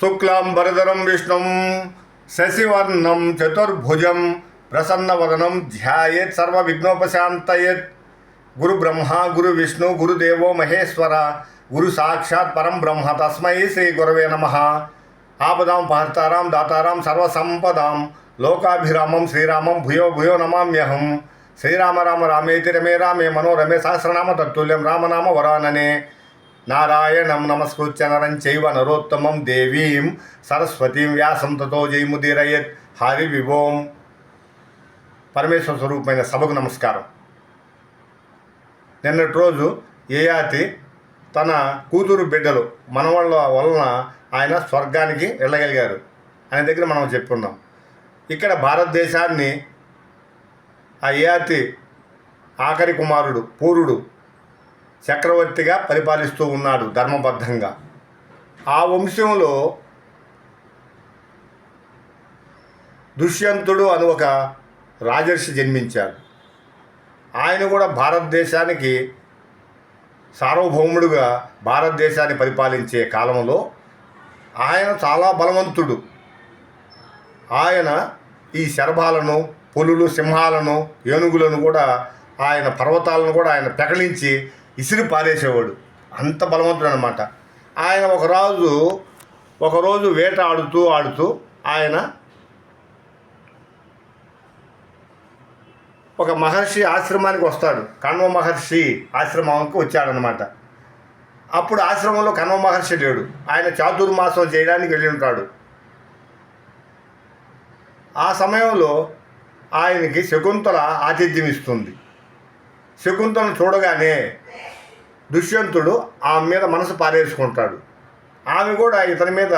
शुक्लांबरधरम विष्णु शशिवर्णम प्रसन्न वदनम ध्यात सर्वघ्नोपशात गुरु ब्रह्मा गुरु विष्णु गुरुदेव महेश्वर गुरु साक्षात परम ब्रह्म तस्म श्री गुरव नम। आपदा भर्ताराम दाताराम सर्वसंपदा लोकाभिरामम श्रीरामम भूयो भूयो नमाम्यहम श्रीराम, राम, रामेति रमे, रामे मनोरमे सहस्रनाम तत्ल्यम राम नाम वरानने। నారాయణం నమస్కృత్య నరం చైవ నరోత్తమం దేవీం సరస్వతీం వ్యాసం తతో జయముదీరయత్ హరి విభోం. పరమేశ్వర స్వరూపమైన సభకు నమస్కారం. నిన్నటి రోజు ఏయాతి తన కూతురు బిడ్డలు మనవాళ్ళ వలన ఆయన స్వర్గానికి వెళ్ళగలిగారు. ఆయన దగ్గర మనం చెప్పుకున్నాం ఇక్కడ భారతదేశాన్ని ఆ ఏయాతి ఆఖరి కుమారుడు పూరుడు చక్రవర్తిగా పరిపాలిస్తూ ఉన్నాడు ధర్మబద్ధంగా. ఆ వంశంలో దుష్యంతుడు అని ఒక రాజర్షి జన్మించాడు. ఆయన కూడా భారతదేశానికి సార్వభౌముడుగా భారతదేశాన్ని పరిపాలించే కాలంలో ఆయన చాలా బలవంతుడు. ఆయన ఈ శర్భాలను పులులు సింహాలను ఏనుగులను కూడా ఆయన పర్వతాలను కూడా ఆయన పెకలించి ఇసిరి పారేసేవాడు. అంత బలవంతుడు అనమాట ఆయన ఒక రాజు ఒకరోజు వేట ఆడుతూ ఆడుతూ ఆయన ఒక మహర్షి ఆశ్రమానికి వస్తాడు. కణ్వ మహర్షి ఆశ్రమానికి వచ్చాడనమాట అప్పుడు ఆశ్రమంలో కణ్వ మహర్షి లేడు. ఆయన చాతుర్మాసం చేయడానికి వెళ్ళి ఉంటాడు. ఆ సమయంలో ఆయనకి శకుంతల ఆతిథ్యం ఇస్తుంది శకుంతలను చూడగానే దుష్యంతుడు ఆమె మీద మనసు పారేసుకుంటాడు. ఆమె కూడా ఇతని మీద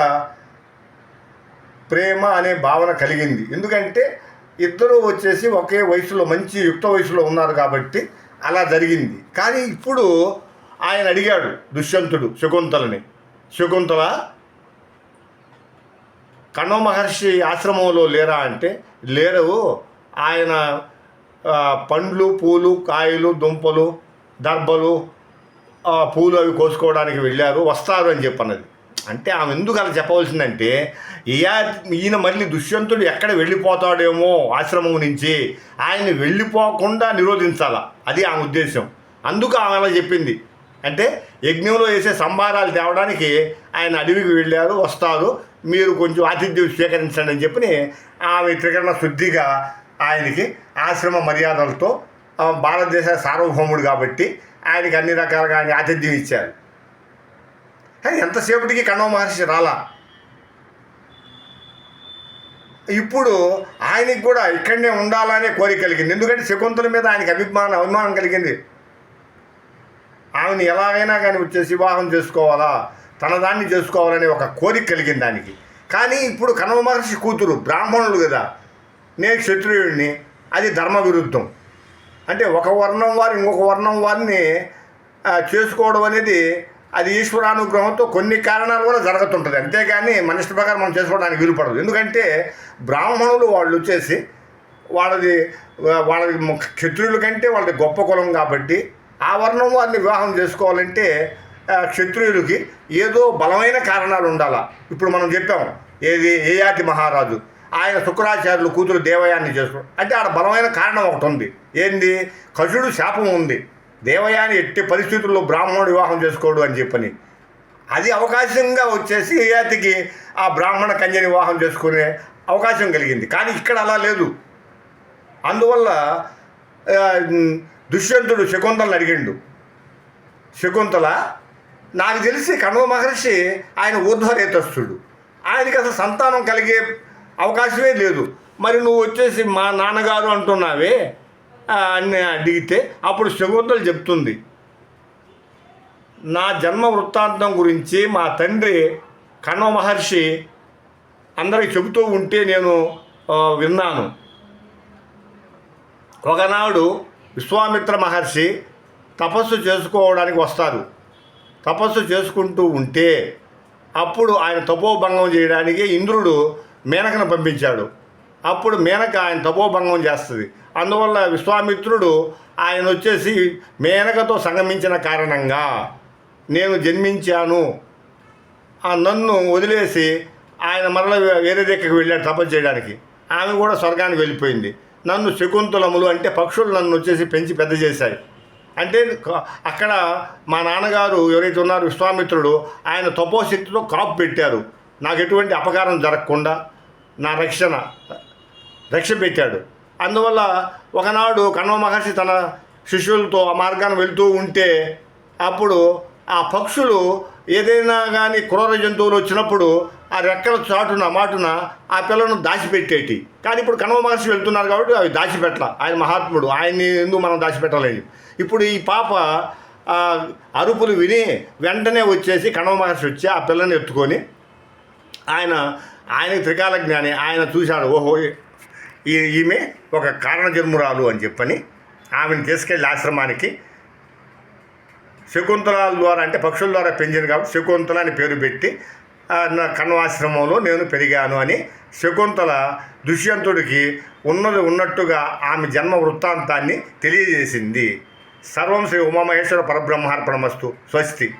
ప్రేమ అనే భావన కలిగింది. ఎందుకంటే ఇద్దరు వచ్చేసి ఒకే వయసులో మంచి యుక్త వయసులో ఉన్నారు కాబట్టి అలా జరిగింది. కానీ ఇప్పుడు ఆయన అడిగాడు దుష్యంతుడు శకుంతలని శకుంతల కణో మహర్షి ఆశ్రమంలో లేరా? అంటే లేరు ఆయన పండ్లు పూలు కాయలు దుంపలు దర్బలు పూలు అవి కోసుకోవడానికి వెళ్ళారు వస్తారు అని చెప్పన్నది. అంటే ఆమె ఎందుకు అలా చెప్పవలసిందంటే ఇయా ఈయన మళ్ళీ దుష్యంతుడు ఎక్కడ వెళ్ళిపోతాడేమో ఆశ్రమం నుంచి ఆయన వెళ్ళిపోకుండా నిరోధించాలా. అది ఆమె ఉద్దేశం. అందుకు ఆమె అలా చెప్పింది. అంటే యజ్ఞంలో వేసే సంభారాలు తేవడానికి ఆయన అడవికి వెళ్ళారు వస్తారు మీరు కొంచెం ఆతిథ్యం స్వీకరించండి అని చెప్పి ఆమె త్రికరణ శుద్ధిగా ఆయనకి ఆశ్రమ మర్యాదలతో భారతదేశ సార్వభౌముడు కాబట్టి ఆయనకి అన్ని రకాలుగా ఆయన ఆతిథ్యం ఇచ్చారు. కానీ ఎంతసేపటికి కణవ మహర్షి రాలా? ఇప్పుడు ఆయనకి కూడా ఇక్కడనే ఉండాలనే కోరిక కలిగింది. ఎందుకంటే శకుంతల మీద ఆయనకి అభిమానం అభిమానం కలిగింది. ఆమెను ఎలాగైనా కానీ వచ్చేసి వివాహం చేసుకోవాలా? తన దాన్ని చేసుకోవాలనే ఒక కోరిక కలిగింది దానికి కానీ ఇప్పుడు కణవ మహర్షి కూతురు బ్రాహ్మణులు కదా. నేను క్షత్రియుడిని అది ధర్మ విరుద్ధం అంటే ఒక వర్ణం వారు ఇంకొక వర్ణం వారిని చేసుకోవడం అనేది అది ఈశ్వరానుగ్రహంతో కొన్ని కారణాలు కూడా జరుగుతుంటుంది. అంతేగాని మనిషి ప్రకారం మనం చేసుకోవడానికి వీలుపడదు. ఎందుకంటే బ్రాహ్మణులు వాళ్ళు వచ్చేసి వాళ్ళది వాళ్ళది క్షత్రియుల కంటే వాళ్ళది గొప్ప కులం కాబట్టి ఆ వర్ణం వారిని వివాహం చేసుకోవాలంటే క్షత్రియులకి ఏదో బలమైన కారణాలు ఉండాలా. ఇప్పుడు మనం చెప్పాము ఏది ఏయాతి మహారాజు? ఆయన శుక్రాచార్యులు కూతురు దేవయాన్ని చేసుకో అంటే ఆడ బలమైన కారణం ఒకటి ఉంది. ఏంది? కషుడు శాపం ఉంది. దేవయాని ఎట్టి పరిస్థితుల్లో బ్రాహ్మణుడు వివాహం చేసుకోడు అని చెప్పని. అది అవకాశంగా వచ్చేసి ఏయాతికి ఆ బ్రాహ్మణ కన్యని వివాహం చేసుకునే అవకాశం కలిగింది. కానీ ఇక్కడ అలా లేదు. అందువల్ల దుష్యంతుడు శకుంతలను అడిగిండు. శకుంతల నాకు తెలిసి కణవ మహర్షి ఆయన ఊర్ధ్వరేతస్థుడు. ఆయనకి అసలు సంతానం కలిగే అవకాశమే లేదు. మరి నువ్వు వచ్చేసి మా నాన్నగారు అంటున్నావే అని అడిగితే అప్పుడు శకుంతలు చెప్తుంది. నా జన్మ వృత్తాంతం గురించి మా తండ్రి కణవ మహర్షి అందరికి చెబుతూ ఉంటే నేను విన్నాను. ఒకనాడు విశ్వామిత్ర మహర్షి తపస్సు చేసుకోవడానికి వస్తారు. తపస్సు చేసుకుంటూ ఉంటే అప్పుడు ఆయన తపోభంగం చేయడానికి ఇంద్రుడు మేనకను పంపించాడు. అప్పుడు మేనక ఆయన తపోభంగం చేస్తుంది. అందువల్ల విశ్వామిత్రుడు ఆయన వచ్చేసి మేనకతో సంగమించిన కారణంగా నేను జన్మించాను. ఆ నన్ను వదిలేసి ఆయన మరల వేరే దగ్గరికి వెళ్ళాడు తపస్సు చేయడానికి. ఆమె కూడా స్వర్గానికి వెళ్ళిపోయింది. నన్ను శకుంతలములు అంటే పక్షులు నన్ను వచ్చేసి పెంచి పెద్ద చేశాయి. అంటే అక్కడ మా నాన్నగారు ఎవరైతే ఉన్నారు విశ్వామిత్రుడు ఆయన తపోశక్తితో కాపు పెట్టారు. నాకు ఎటువంటి అపకారం జరగకుండా నా రక్షణ రక్ష పెట్టాడు అందువల్ల ఒకనాడు కణవ మహర్షి తన శిష్యులతో ఆ మార్గాన్ని వెళ్తూ ఉంటే అప్పుడు ఆ పక్షులు ఏదైనా కానీ క్రూర జంతువులు వచ్చినప్పుడు ఆ రెక్కల చాటున మాటున ఆ పిల్లను దాచిపెట్టేటి. కానీ ఇప్పుడు కణవ మహర్షి వెళ్తున్నారు కాబట్టి అవి దాచిపెట్టాల ఆయన మహాత్ముడు. ఆయన్ని ఎందుకు మనం దాచిపెట్టలేదు ఇప్పుడు ఈ పాప అరుపులు విని వెంటనే వచ్చేసి కణవ మహర్షి వచ్చి ఆ పిల్లని ఎత్తుకొని ఆయన ఆయన త్రికాల జ్ఞాని ఆయన చూశాడు ఓహో ఈ ఈమె ఒక కారణ జన్మురాలు అని చెప్పని ఆమెను తీసుకెళ్ళి ఆశ్రమానికి శకుంతలాల ద్వారా అంటే పక్షుల ద్వారా పెంచింది కాబట్టి శకుంతల అని పేరు పెట్టి నా కణ్వాశ్రమంలో నేను పెరిగాను అని శకుంతల దుష్యంతుడికి ఉన్నది ఉన్నట్టుగా ఆమె జన్మ వృత్తాంతాన్ని తెలియజేసింది. సర్వం శ్రీ ఉమామహేశ్వర పరబ్రహ్మార్పణమస్తు. స్వస్తి.